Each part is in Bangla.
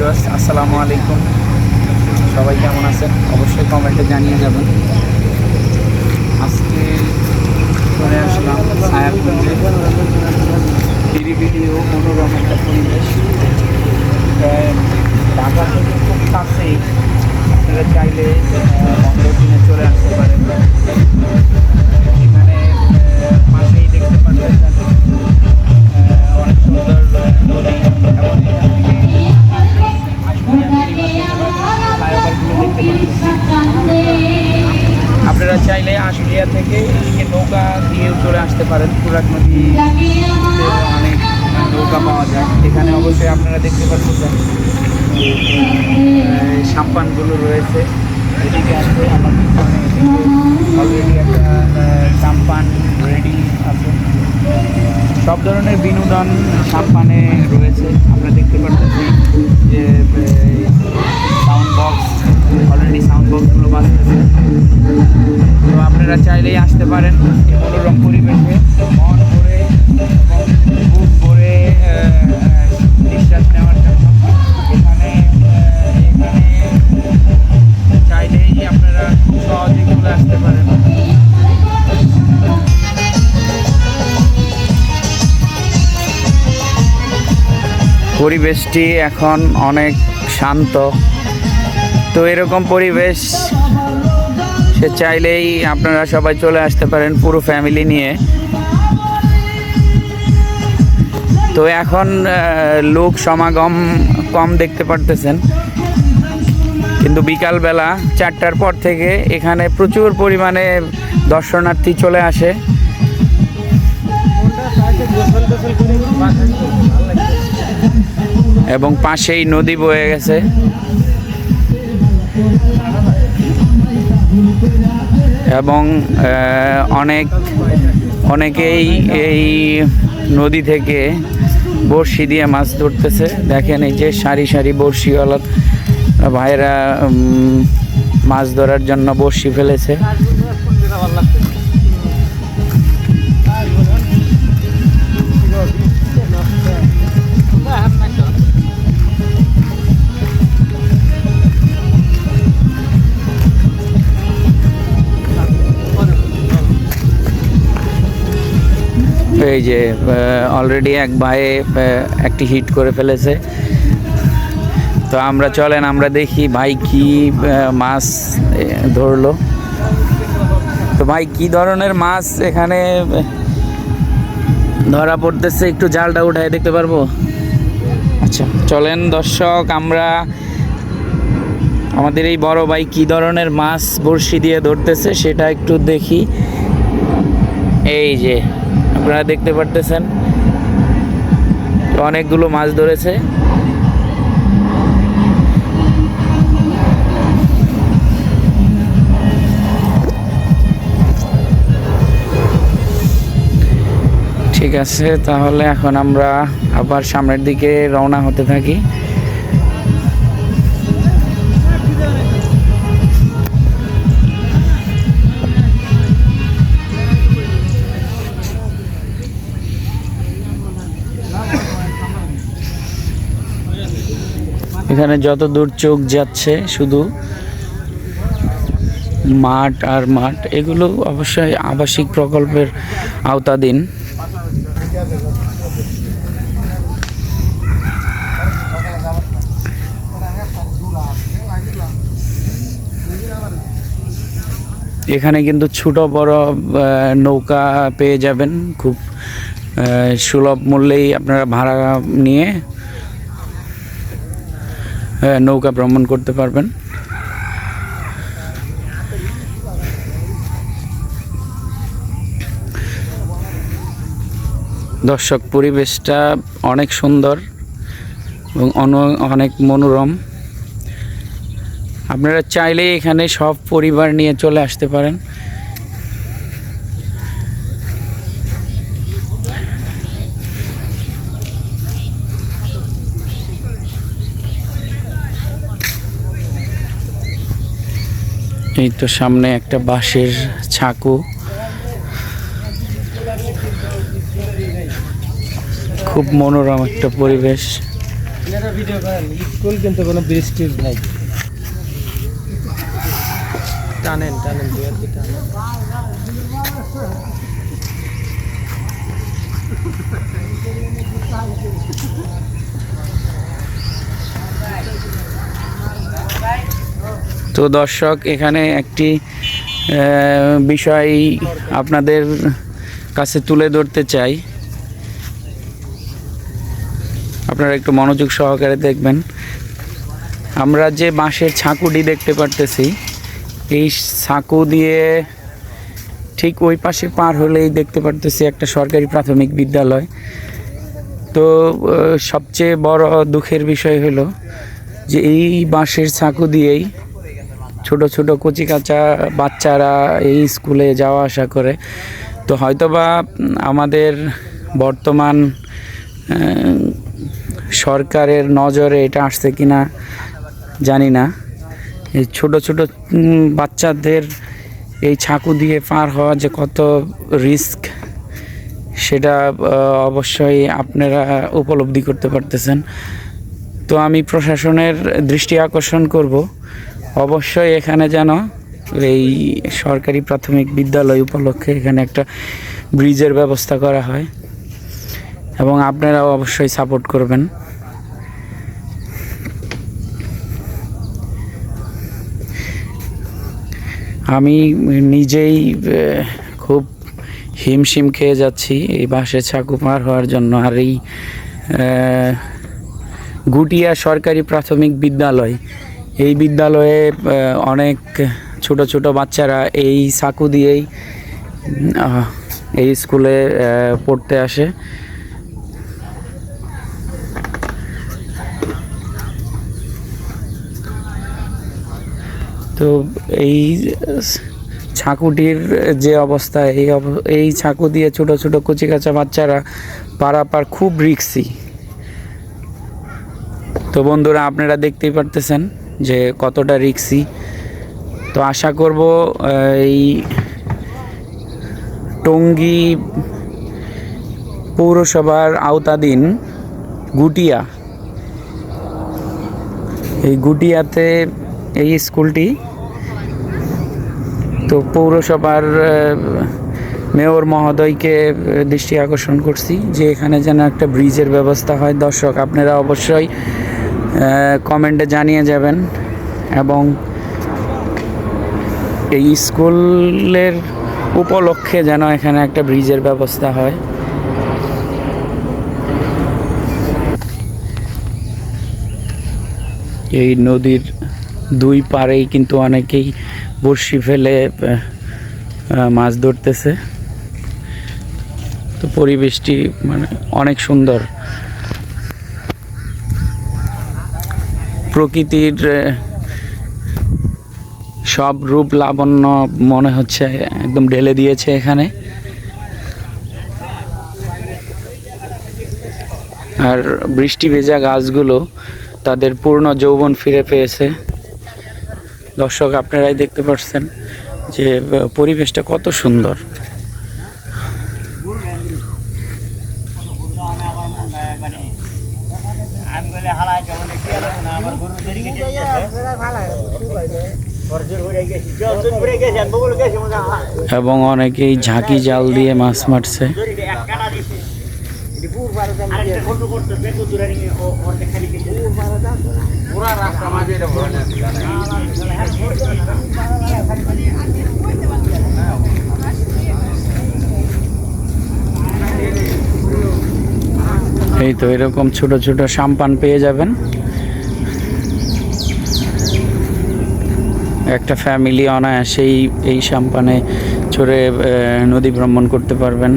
ভিউয়ার্স, আসসালামু আলাইকুম। সবাই কেমন আছেন? অবশ্যই কমেন্টে জানিয়ে যাবেন। আজকে চলে আসলাম ছায়াপুঞ্জে নিরিবিলি ও মনোরম একটা পরিবেশ। ঢাকা থেকে খুব কাছেই আপনারা চাইলে পনেরো দিনে চলে আসতে পারেন। এখানে পাশেই দেখতে পাচ্ছেন অনেক সুন্দর নদী আসতে পারেন। পুরাক নদী, অনেক নৌকা পাওয়া যায়। এখানে অবশ্যই আপনারা দেখতে পাচ্ছেন সাম্পানগুলো রয়েছে। এদিকে আছে আমার অলরেডি একটা সাম্পান রেডি আছে। সব ধরনের বিনোদন সাম্পানে রয়েছে। আমরা দেখতে পাচ্ছি যে বক্স অলরেডি সাউন্ড বক্সগুলো বাজতেছে। তো আপনারা চাইলেই আসতে পারেন মনোরম পরিবেশে। মন ভরে বুক ভরে নিঃশ্বাস নেওয়ার জন্য। এখানে এখানে চাইলেই আপনারা খুব সহজেই চলে আসতে পারেন। পরিবেশটি এখন অনেক শান্ত। তো এরকম পরিবেশ, সে চাইলেই আপনারা সবাই চলে আসতে পারেন পুরো ফ্যামিলি নিয়ে। তো এখন লোক সমাগম কম দেখতে পারতেছেন। কিন্তু বিকালবেলা চারটার পর থেকে এখানে প্রচুর পরিমাণে দর্শনার্থী চলে আসে। এবং পাশেই নদী বয়ে গেছে। এবং অনেক, অনেকেই এই নদী থেকে বড়শি দিয়ে মাছ ধরতেছে। দেখেন এই যে সারি সারি বড়শিওয়ালা ভাইরা মাছ ধরার জন্য বড়শি ফেলেছে। এই যে অলরেডি এক ভাই একটি হিট করে ফেলেছে। তো আমরা চলেন, আমরা দেখি ভাই কি মাছ ধরলো। তো ভাই, কি ধরনের মাছ এখানে ধরা পড়তেছে? একটু জালটা উঠায় দেখতে পারব? আচ্ছা চলেন দর্শক, আমরা আমাদের এই বড় ভাই কি ধরনের মাছ বড়শি দিয়ে ধরতেছে সেটা একটু দেখি। এই যে আপনারা দেখতে পারতেছেন। অনেকগুলো মাছ ধরেছে। ঠিক আছে, তাহলে এখন আমরা আবার সামনের দিকে রওনা হতে থাকি। এখানে যত দূর চোখ যাচ্ছে, শুধু মাঠ আর মাঠ, এগুলো অবশ্যই আবাসিক প্রকল্পের আওতাধীন। এখানে কিন্তু ছোট বড় নৌকা পেয়ে যাবেন। খুব সুলভ মূল্যেই আপনারা ভাড়া নিয়ে নৌকা ভ্রমণ করতে পারবেন। দর্শক, পরিবেশটা অনেক সুন্দর এবং অনেক মনোরম। আপনারা চাইলে এখানে সব পরিবার নিয়ে চলে আসতে পারেন। এই তো সামনে একটা বাঁশের ছাকু। খুব মনোরম একটা পরিবেশ। কিন্তু কোনো নাই। টানেন টানেন দু আর কি টানেন তো দর্শক, এখানে একটি বিষয় আপনাদের কাছে তুলে ধরতে চাই। আপনারা একটু মনোযোগ সহকারে দেখবেন। আমরা যে বাঁশের ছাঁকুটি দেখতে পারতেছি, এই ছাঁকু দিয়ে ঠিক ওই পাশে পার হলেই দেখতে পারতেছি একটা সরকারি প্রাথমিক বিদ্যালয়। তো সবচেয়ে বড় দুঃখের বিষয় হলো যে এই বাঁশের ছাঁকু দিয়েই ছোট ছোট কচি কাঁচা বাচ্চারা এই স্কুলে যাওয়া আসা করে। তো হয়তোবা আমাদের বর্তমান সরকারের নজরে এটা আসছে কি না জানি না। এই ছোট ছোট বাচ্চাদের এই ছাকু দিয়ে পার হওয়া যে কত রিস্ক, সেটা অবশ্যই আপনারা উপলব্ধি করতে পারতেছেন। তো আমি প্রশাসনের দৃষ্টি আকর্ষণ করব। অবশ্যই এখানে যেন এই সরকারি প্রাথমিক বিদ্যালয় উপলক্ষে এখানে একটা ব্রিজের ব্যবস্থা করা হয় এবং আপনারাও অবশ্যই সাপোর্ট করবেন। আমি নিজেই খুব হিমশিম খেয়ে যাচ্ছি এই বাসে ছাকু পার হওয়ার জন্য আর এই গুটিয়া সরকারি প্রাথমিক বিদ্যালয় এই বিদ্যালয়ে অনেক ছোট ছোট বাচ্চারা এই সাকু দিয়েই এই স্কুলে পড়তে আসে। তো এই ছাকুটির যে অবস্থা, এই এই ছাকু দিয়ে ছোট ছোট কচি কাঁচা বাচ্চারা পারাপার খুব রিক্সি। তো বন্ধুরা, আপনারা দেখতেই পারতেছেন যে কতটা রিক্সি। তো আশা করব এই টঙ্গী পৌরসভার আওতাধীন গুটিয়া, এই গুটিয়াতে এই স্কুলটি, তো পৌরসভার মেয়র মহোদয়কে দৃষ্টি আকর্ষণ করছি যে এখানে যেন একটা ব্রিজের ব্যবস্থা হয়। দর্শক, আপনারা অবশ্যই কমেন্টে জানিয়ে যাবেন। এবং এই স্কুলের উপলক্ষে যেন এখানে একটা ব্রিজের ব্যবস্থা হয়। এই নদীর দুই পাড়েই কিন্তু অনেকেই বড়শি ফেলে মাছ ধরতেছে। তো পরিবেশটি মানে অনেক সুন্দর। প্রকৃতির সব রূপ লাবণ্য মনে হচ্ছে, একদম ঢেলে দিয়েছে এখানে। আর বৃষ্টি ভেজা গাছগুলো তাদের পূর্ণ যৌবন ফিরে পেয়েছে। দর্শক, আপনারাই দেখতে পাচ্ছেন যে পরিবেশটা কত সুন্দর। এবং অনেকেই ঝাঁকি জাল দিয়ে মাছ মারছে। এই তো এরকম ছোট ছোট সাম্পান পেয়ে যাবেন। একটা ফ্যামিলি অনায়াসেই এই সাম্পানে চড়ে নদী ভ্রমণ করতে পারবেন।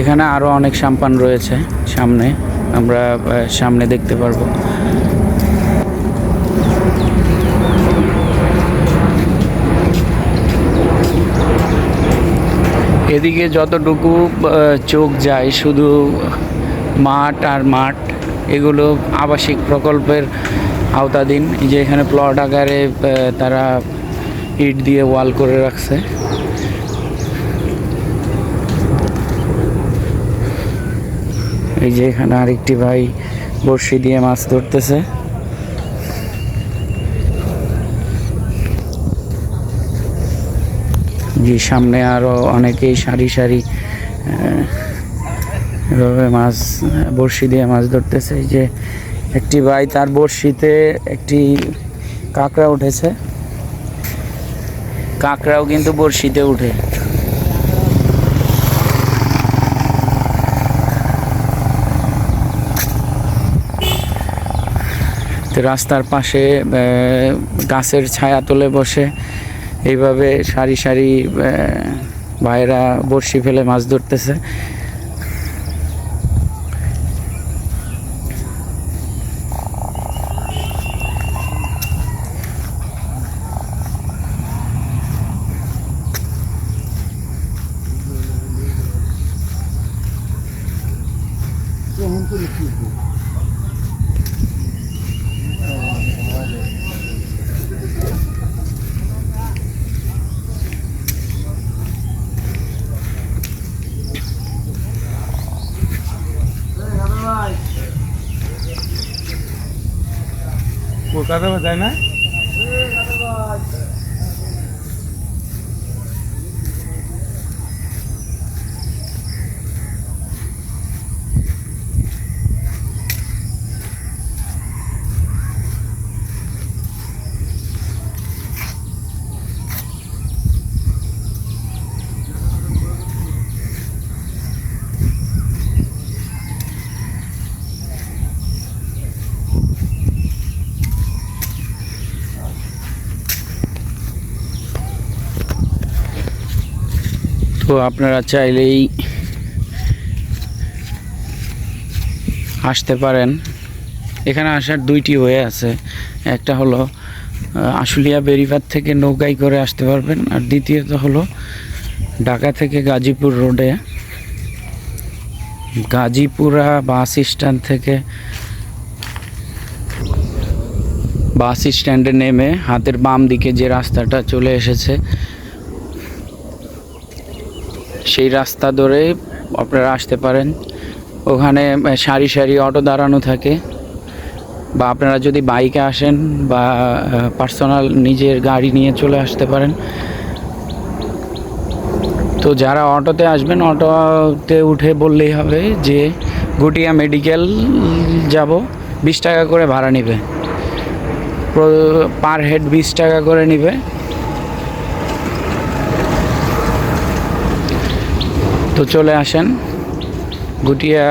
এখানে আরও অনেক সাম্পান রয়েছে সামনে, আমরা সামনে দেখতে পারব। এদিকে যতটুকু চোখ যায় শুধু মাঠ আর মাঠ, এগুলো আবাসিক প্রকল্পের আওতাধীন যে এখানে প্লট আকারে তারা ইট দিয়ে ওয়াল করে রাখছে। এই যে এখানে আরেকটি ভাই বড়শি দিয়ে মাছ ধরতেছে। যে সামনে আরও অনেকেই সারি সারি এভাবে মাছ, বড়শি দিয়ে মাছ ধরতেছে। যে একটি ভাই তার বড়শিতে একটি কাঁকড়া উঠেছে। কাঁকড়াও কিন্তু বড়শিতে উঠে। রাস্তার পাশে গাছের ছায়া তুলে বসে। এইভাবে সারি সারি ভাইয়েরা বড়শি ফেলে মাছ ধরতেছে। কলকাতা যায় না? তো আপনারা চাইলেই আসতে পারেন। এখানে আসার দুইটি হয়ে আছে। একটা হলো আশুলিয়া বেরিবাদ থেকে নৌকায় করে আসতে পারবেন। আর দ্বিতীয়ত হলো, ঢাকা থেকে গাজীপুর রোডে গাজীপুরা বাস স্ট্যান্ড থেকে বাস স্ট্যান্ডে নেমে হাতের বাম দিকে যে রাস্তাটা চলে এসেছে সেই রাস্তা ধরে আপনারা আসতে পারেন। ওখানে সারি সারি অটো দাঁড়ানো থাকে। বা আপনারা যদি বাইকে আসেন বা পার্সোনাল নিজের গাড়ি নিয়ে চলে আসতে পারেন। তো যারা অটোতে আসবেন, অটোতে উঠে বললেই হবে যে, গুটিয়া মেডিকেল যাব, বিশ টাকা করে ভাড়া নেবে। পার হেড বিশ টাকা করে নেবে। তো চলে আসেন। গুটিয়া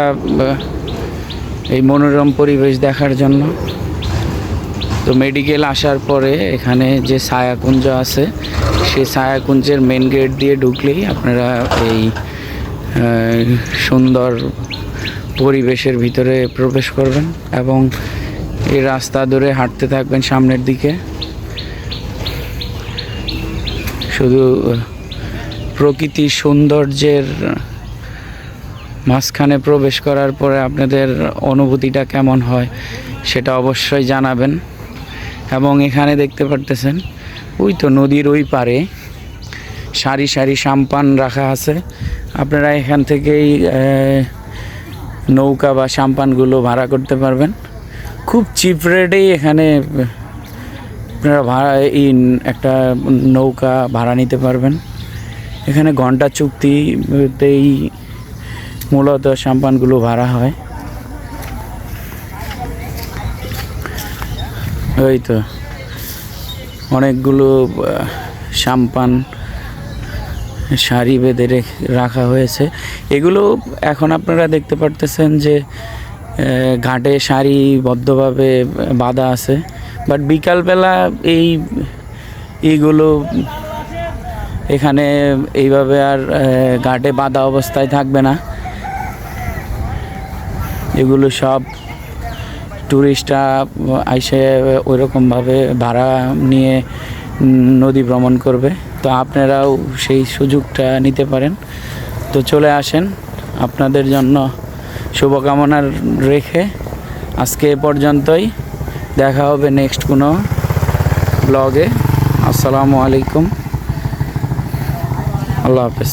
এই মনোরম পরিবেশ দেখার জন্য। তো মেডিকেল আসার পরে এখানে যে ছায়াকুঞ্জ আছে, সেই ছায়াকুঞ্জের মেন গেট দিয়ে ঢুকলেই আপনারা এই সুন্দর পরিবেশের ভিতরে প্রবেশ করবেন এবং এই রাস্তা ধরে হাঁটতে থাকবেন সামনের দিকে। শুধু আহ, প্রকৃতির সৌন্দর্যের মাঝখানে প্রবেশ করার পরে আপনাদের অনুভূতিটা কেমন হয় সেটা অবশ্যই জানাবেন। এবং এখানে দেখতে পারতেছেন ওই তো নদীর ওই পারে সারি সারি সাম্পান রাখা আছে। আপনারা এখান থেকেই নৌকা বা সাম্পানগুলো ভাড়া করতে পারবেন। খুব চিপ রেটেই এখানে আপনারা ভাড়া এই একটা নৌকা ভাড়া নিতে পারবেন। এখানে ঘণ্টা চুক্তিতেই মূলত সাম্পানগুলো ভাড়া হয়। ওই তো, অনেকগুলো সাম্পান সারি বেঁধে রেখ- হয়েছে। এগুলো এখন আপনারা দেখতে পারতেছেন যে ঘাটে সারিবদ্ধভাবে বাঁধা আছে। বাট বিকালবেলা এই, এইগুলো এখানে এইভাবে আর ঘাটে বাঁধা অবস্থায় থাকবে না। এগুলো সব ট্যুরিস্টরা আইসে ওইরকমভাবে ভাড়া নিয়ে নদী ভ্রমণ করবে। তো আপনারাও সেই সুযোগটা নিতে পারেন। তো চলে আসেন। আপনাদের জন্য শুভকামনা রেখে আজকে এ পর্যন্তই। দেখা হবে নেক্সট কোনো ব্লগে। আসসালামু আলাইকুম। আল্লাহ হাফেজ।